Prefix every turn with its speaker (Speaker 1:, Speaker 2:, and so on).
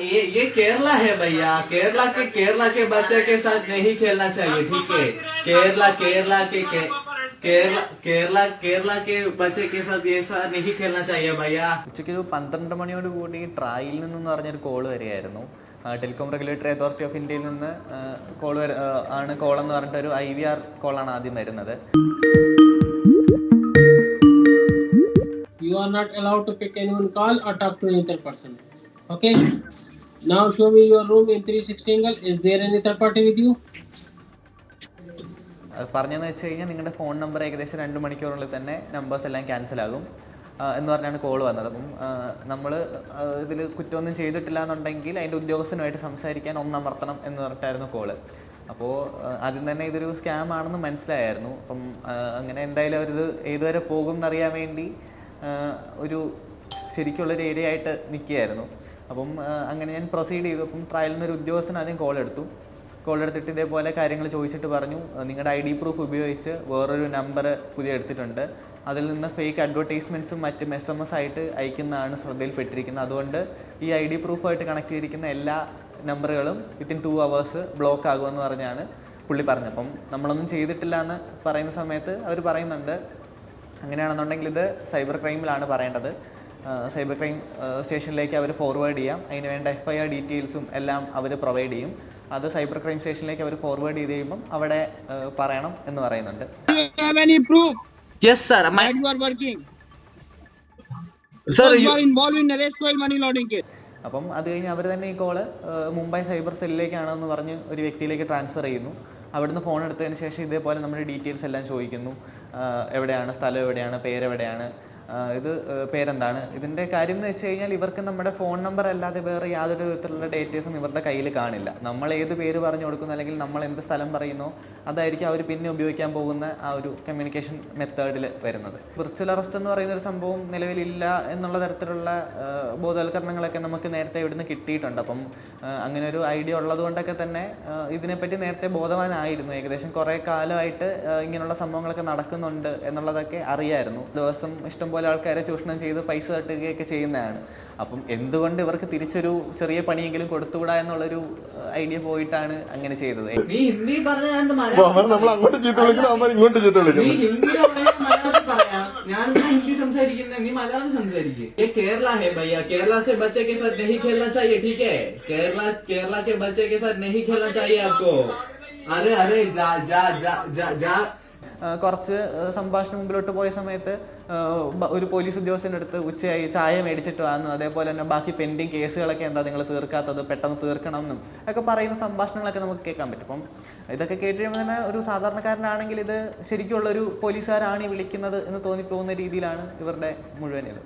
Speaker 1: ये ये केरला है भैया केरला के केरला के बच्चे के साथ नहीं खेलना चाहिए ठीक है केरला केरला के के केरला केरला केरला के बच्चे के साथ ये ऐसा नहीं खेलना चाहिए भैया
Speaker 2: ഉച്ചയ്ക്ക് ഒരു പന്ത്രണ്ട് മണിയോട് കൂടി ട്രായിൽ നിന്നെന്ന് പറഞ്ഞൊരു കോൾ വരികയായിരുന്നു ടെലികോം റെഗുലേറ്ററി അതോറിറ്റി ഓഫ് ഇന്ത്യയിൽ നിന്ന് കോൾ ആണ് കോൾ എന്ന് പറഞ്ഞിട്ട് ഒരു ഐ വി ആർ കോളാണ് ആദ്യം വരുന്നത്
Speaker 3: You are not allowed to pick anyone call or talk to any third person. Okay? Now show me your room in 360 angle. Is there any third party with you?
Speaker 2: പറഞ്ഞതെന്ന് വെച്ച് കഴിഞ്ഞാൽ നിങ്ങളുടെ phone number ഏകദേശം രണ്ട് മണിക്കൂറിനുള്ളിൽ തന്നെ numbers എല്ലാം cancel ആകും. എന്ന് പറഞ്ഞാണ് കോൾ വന്നത്. അപ്പം നമ്മൾ ഇതിൽ കുറ്റമൊന്നും ചെയ്തിട്ടില്ല എന്നുണ്ടെങ്കിൽ അതിന്റെ ഉദ്യോഗസ്ഥനുമായിട്ട് സംസാരിക്കാൻ ഒന്നമർത്തണം എന്ന് പറഞ്ഞിട്ടായിരുന്നു കോൾ അപ്പോൾ ആദ്യം തന്നെ ഇതൊരു സ്കാം ആണെന്ന് മനസ്സിലായായിരുന്നു. അപ്പം അങ്ങനെ എന്തായാലും അവരിത് ഏതുവരെ പോകും എന്നറിയാൻ വേണ്ടി ഒരു ശരിക്കുള്ളൊരു ഏരിയ ആയിട്ട് നിൽക്കുകയായിരുന്നു. അപ്പം അങ്ങനെ ഞാൻ പ്രൊസീഡ് ചെയ്തു. അപ്പം ട്രയലിൽ നിന്നൊരു ഉദ്യോഗസ്ഥൻ ആദ്യം കോൾ എടുത്തു. കോൾ എടുത്തിട്ട് ഇതേപോലെ കാര്യങ്ങൾ ചോദിച്ചിട്ട് പറഞ്ഞു. നിങ്ങളുടെ ഐ ഡി പ്രൂഫ് ഉപയോഗിച്ച് വേറൊരു നമ്പർ പുതിയ എടുത്തിട്ടുണ്ട്. അതിൽ നിന്ന് ഫേക്ക് അഡ്വർടൈസ്മെന്റ്സും മറ്റും എസ് എം എസ് ആയിട്ട് അയക്കുന്നതാണ് ശ്രദ്ധയിൽപ്പെട്ടിരിക്കുന്നത്. അതുകൊണ്ട് ഈ ഐ ഡി പ്രൂഫായിട്ട് കണക്ട് ചെയ്തിരിക്കുന്ന എല്ലാ നമ്പറുകളും വിത്തിൻ ടു അവേഴ്സ് ബ്ലോക്ക് ആകുമെന്ന് പറഞ്ഞാണ് പുള്ളി പറഞ്ഞത്. അപ്പം നമ്മളൊന്നും ചെയ്തിട്ടില്ല എന്ന് പറയുന്ന സമയത്ത് അവർ പറയുന്നുണ്ട്. അങ്ങനെയാണെന്നുണ്ടെങ്കിൽ ഇത് സൈബർ ക്രൈമിലാണ് പറയേണ്ടത്. സൈബർ ക്രൈം സ്റ്റേഷനിലേക്ക് അവർ ഫോർവേഡ് ചെയ്യാം. അതിന് വേണ്ട എഫ് ഐ ആർ ഡീറ്റെയിൽസും എല്ലാം അവർ പ്രൊവൈഡ് ചെയ്യും. അത് സൈബർ ക്രൈം സ്റ്റേഷനിലേക്ക് അവർ ഫോർവേഡ് ചെയ്ത് കഴിയുമ്പം അവിടെ പറയണം എന്ന് പറയുന്നുണ്ട്.
Speaker 3: യെസ് സർ സർ
Speaker 2: അപ്പം അത് കഴിഞ്ഞ് അവർ തന്നെ ഈ കോൾ മുംബൈ സൈബർ സെല്ലിലേക്കാണെന്ന് പറഞ്ഞ് ഒരു വ്യക്തിയിലേക്ക് ട്രാൻസ്ഫർ ചെയ്യുന്നു. അവിടുന്ന് ഫോൺ എടുത്തതിന് ശേഷം ഇതേപോലെ നമ്മുടെ ഡീറ്റെയിൽസ് എല്ലാം ചോദിക്കുന്നു. എവിടെയാണ് സ്ഥലം എവിടെയാണ് പേരെവിടെയാണ് ഇത് പേരെന്താണ്? ഇതിന്റെ കാര്യം എന്ന് വെച്ച് കഴിഞ്ഞാൽ ഇവർക്ക് നമ്മുടെ ഫോൺ നമ്പർ അല്ലാതെ വേറെ യാതൊരു വിധത്തിലുള്ള ഡേറ്റേഴ്സും ഇവരുടെ കയ്യിൽ കാണില്ല. നമ്മൾ ഏത് പേര് പറഞ്ഞു കൊടുക്കുന്നു അല്ലെങ്കിൽ നമ്മൾ എന്ത് സ്ഥലം പറയുന്നോ അതായിരിക്കും അവർ പിന്നെ ഉപയോഗിക്കാൻ പോകുന്ന ആ ഒരു കമ്മ്യൂണിക്കേഷൻ മെത്തേഡിൽ വരുന്നത്. വിർച്വൽ അറസ്റ്റ് എന്ന് പറയുന്ന ഒരു സംഭവം നിലവിലില്ല എന്നുള്ള തരത്തിലുള്ള ബോധവൽക്കരണങ്ങളൊക്കെ നമുക്ക് നേരത്തെ ഇവിടുന്ന് കിട്ടിയിട്ടുണ്ട്. അപ്പം അങ്ങനെ ഒരു ഐഡിയ ഉള്ളതുകൊണ്ടൊക്കെ തന്നെ ഇതിനെപ്പറ്റി നേരത്തെ ബോധവാനായിരുന്നു. ഏകദേശം കുറേ കാലമായിട്ട് ഇങ്ങനെയുള്ള സംഭവങ്ങളൊക്കെ നടക്കുന്നുണ്ട് എന്നുള്ളതൊക്കെ അറിയായിരുന്നു. ദിവസം ഇഷ്ടംപോലെ ആൾക്കാരെ ചൂഷണം ചെയ്ത് പൈസ തട്ടുകയൊക്കെ ചെയ്യുന്നതാണ് അപ്പം എന്തുകൊണ്ട് ഇവർക്ക് തിരിച്ചൊരു ചെറിയ പണിയെങ്കിലും കൊടുത്തുകൂടാ എന്നുള്ളൊരു ഐഡിയ പോയിട്ടാണ് അങ്ങനെ ചെയ്തത്
Speaker 1: നീ ഹിന്ദി പറഞ്ഞ ഞാൻ ഇത്
Speaker 4: അപ്പൊ അവൻ
Speaker 1: മലയാളം
Speaker 4: നമ്മൾ അങ്ങോട്ട് ചീത്ത വിളിക്കുന്നു അവന്മാർ ഇങ്ങോട്ട് ചീത്ത
Speaker 1: നീ
Speaker 4: വിളിക്കുന്നു
Speaker 1: ഹിന്ദി പറയാൻ മലയാളം പറയാം ഞാൻ എന്നാ ഹിന്ദി സംസാരിക്കുന്ന നീ മലയാളം സംസാരിക്കും ये केरला है भैया केरला से बच्चे के साथ नहीं खेलना चाहिए ठीक है केरला केरला के बच्चे के साथ नहीं खेलना चाहिए आपको अरे अरे जा जा जा जा जा
Speaker 2: ആ, കുറച്ച് സംഭാഷണം മുമ്പിലോട്ട് പോയ സമയത്ത് ഒരു പോലീസ് ഉദ്യോഗസ്ഥന്റെ അടുത്ത് ഉച്ചയായി ചായ മേടിച്ചിട്ട് വന്നു. അതേപോലെ തന്നെ ബാക്കി പെൻഡിങ് കേസുകളൊക്കെ എന്താ നിങ്ങൾ തീർക്കാത്തത് പെട്ടെന്ന് തീർക്കണം എന്നും ഒക്കെ പറയുന്ന സംഭാഷണങ്ങളൊക്കെ നമുക്ക് കേൾക്കാൻ പറ്റും. അപ്പം ഇതൊക്കെ കേട്ട് തന്നെ ഒരു സാധാരണക്കാരനാണെങ്കിൽ ഇത് ശരിക്കുള്ളൊരു പോലീസുകാരാണ് ഈ വിളിക്കുന്നത് എന്ന് തോന്നിപ്പോകുന്ന രീതിയിലാണ് ഇവരുടെ മുഴുവൻ ഇത്.